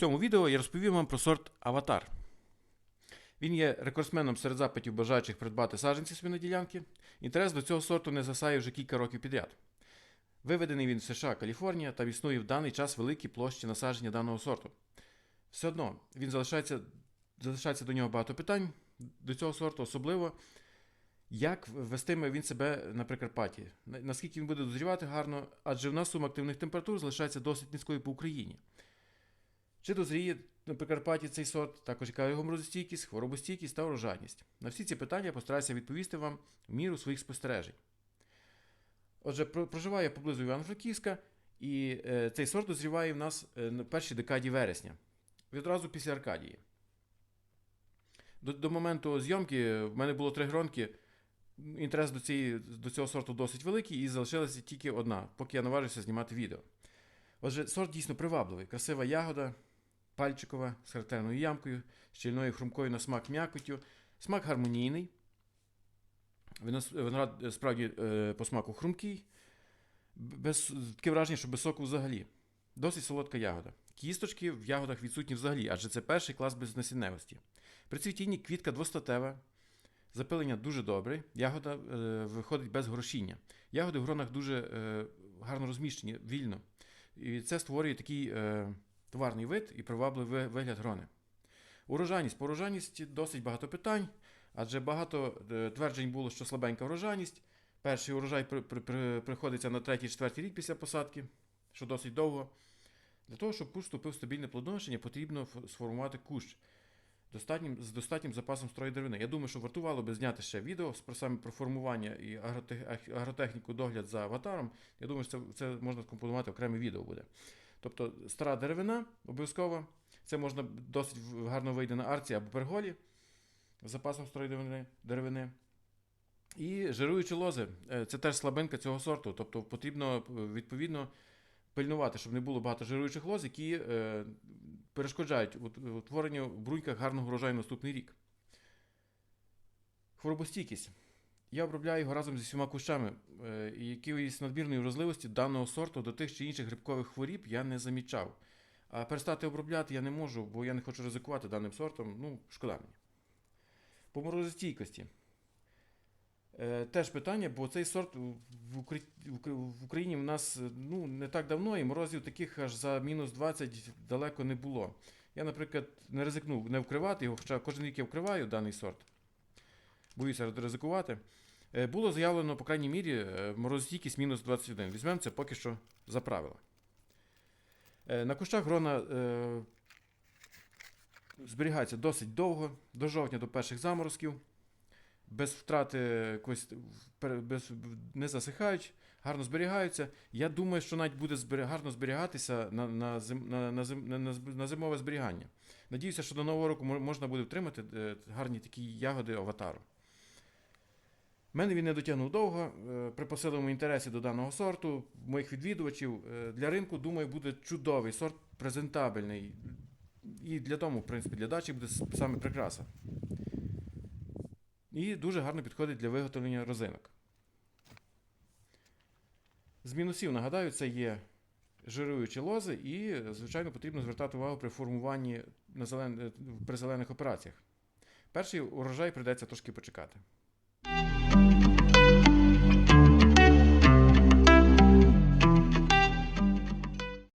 цьому відео я розповім вам про сорт Аватар. Він є рекордсменом серед запитів бажаючих придбати саджанці собі. Інтерес до цього сорту не засає вже кілька років підряд. Виведений він в США, Каліфорнія та існує в даний час великі площі насадження даного сорту. Все одно він залишається, залишається до нього багато питань до цього сорту, особливо як вестиме він себе на Прикарпатті, наскільки він буде дозрівати гарно, адже в нас сума активних температур залишається досить низькою по Україні. Чи дозріє на Прикарпатті цей сорт, також яка його морозостійкість, хворобостійкість та урожайність. На всі ці питання я постараюся відповісти вам в міру своїх спостережень. Отже, про- проживаю я поблизу Івано-Франківська, і е, цей сорт дозріває в нас е, на першій декаді вересня, відразу після Аркадії. До, до моменту зйомки в мене було три гронки. Інтерес до, цієї, до цього сорту досить великий, і залишилася тільки одна, поки я наважився знімати відео. Отже, сорт дійсно привабливий, красива ягода, пальчикова, з характерною ямкою, щільною хрумкою на смак м'якотю. Смак гармонійний. Виноград справді е, по смаку хрумкий. Без, таке враження, що без соку взагалі. Досить солодка ягода. Кісточки в ягодах відсутні взагалі, адже це перший клас безнасінневості. При цвітінні квітка двостатева, запилення дуже добре, ягода е, виходить без грошіння. Ягоди в гронах дуже е, гарно розміщені, вільно. І це створює такий е, товарний вид і привабливий вигляд грони. Урожайність. По урожайності досить багато питань, адже багато е, тверджень було, що слабенька урожайність. Перший урожай при, при, при, приходиться на третій-четвертий рік після посадки, що досить довго. Для того, щоб кущ вступив в стабільне плодоношення, потрібно сформувати кущ достатнім, з достатнім запасом строї деревини. Я думаю, що вартувало би зняти ще відео про саме про формування і агротехніку догляд за аватаром. Я думаю, що це, це можна скомпонувати окреме відео буде. Тобто стара деревина обов'язково. Це можна досить гарно вийде на арці або перголі з запасом деревини. деревини. І жируючі лози. Е, Це теж слабинка цього сорту. Тобто потрібно е, відповідно пильнувати, щоб не було багато жируючих лоз, які е, перешкоджають утворенню в бруньках гарного врожаю наступний рік. Хворобостійкість. Я обробляю його разом зі всіма кущами, е, і якоїсь надмірної вразливості даного сорту до тих чи інших грибкових хворіб я не замічав. А перестати обробляти я не можу, бо я не хочу ризикувати даним сортом. Ну, шкода мені. По морозостійкості. Е, Теж питання, бо цей сорт в, Укр... в Укр- в Україні в нас ну, не так давно, і морозів таких аж за мінус 20 далеко не було. Я, наприклад, не ризикнув не вкривати його, хоча кожен рік я вкриваю даний сорт. Боюся ризикувати. Е, Було заявлено, по крайній мірі, е, морозостійкість мінус 21. Візьмемо це поки що за правило. Е, На кущах грона зберігається досить довго, до жовтня до перших заморозків. Без втрати без, не засихають, гарно зберігаються. Я думаю, що навіть буде збері- гарно зберігатися на, на, зим, на, на, зим, на, зимове зберігання. Надіюся, що до нового року можна буде втримати гарні такі ягоди аватару. Мене він не дотягнув довго. е, При посиленому інтересі до даного сорту, моїх відвідувачів е, для ринку, думаю, буде чудовий сорт, презентабельний. І для дому, в принципі, для дачі буде саме прикраса. І дуже гарно підходить для виготовлення розинок. З мінусів, нагадаю, це є жируючі лози, і, звичайно, потрібно звертати увагу при формуванні на зелен... е, при зелених операціях. Перший урожай прийдеться трошки почекати.